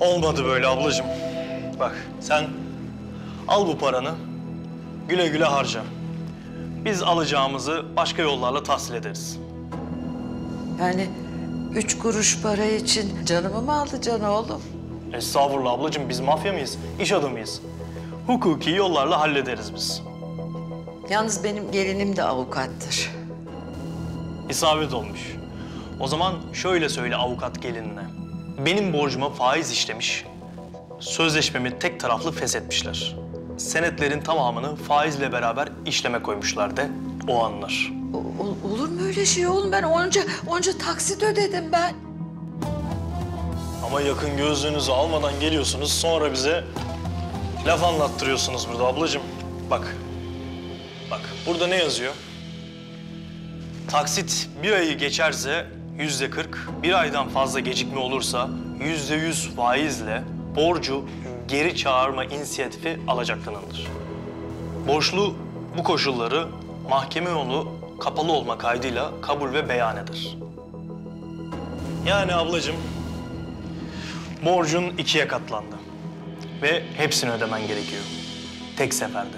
Olmadı böyle ablacığım. Bak sen al bu paranı, güle güle harca. Biz alacağımızı başka yollarla tahsil ederiz. Yani üç kuruş para için canımı mı alacaksın oğlum? Estağfurullah ablacığım biz mafya mıyız? İş adamıyız. Hukuki yollarla hallederiz biz. Yalnız benim gelinim de avukattır. İsabet olmuş. O zaman şöyle söyle avukat gelinine. Benim borcuma faiz işlemiş. Sözleşmemi tek taraflı feshetmişler. Senetlerin tamamını faizle beraber işleme koymuşlar de o anlar. O- ol- olur mu öyle şey oğlum? Ben onca, onca taksit ödedim ben. Ama yakın gözlüğünüzü almadan geliyorsunuz sonra bize laf anlattırıyorsunuz burada ablacığım. Bak, bak burada ne yazıyor? Taksit bir ayı geçerse yüzde kırk, bir aydan fazla gecikme olursa yüzde yüz faizle borcu geri çağırma inisiyatifi alacaklanılır. Borçlu bu koşulları mahkeme yolu kapalı olma kaydıyla kabul ve beyan eder. Yani ablacığım Borcun ikiye katlandı. Ve hepsini ödemen gerekiyor. Tek seferde.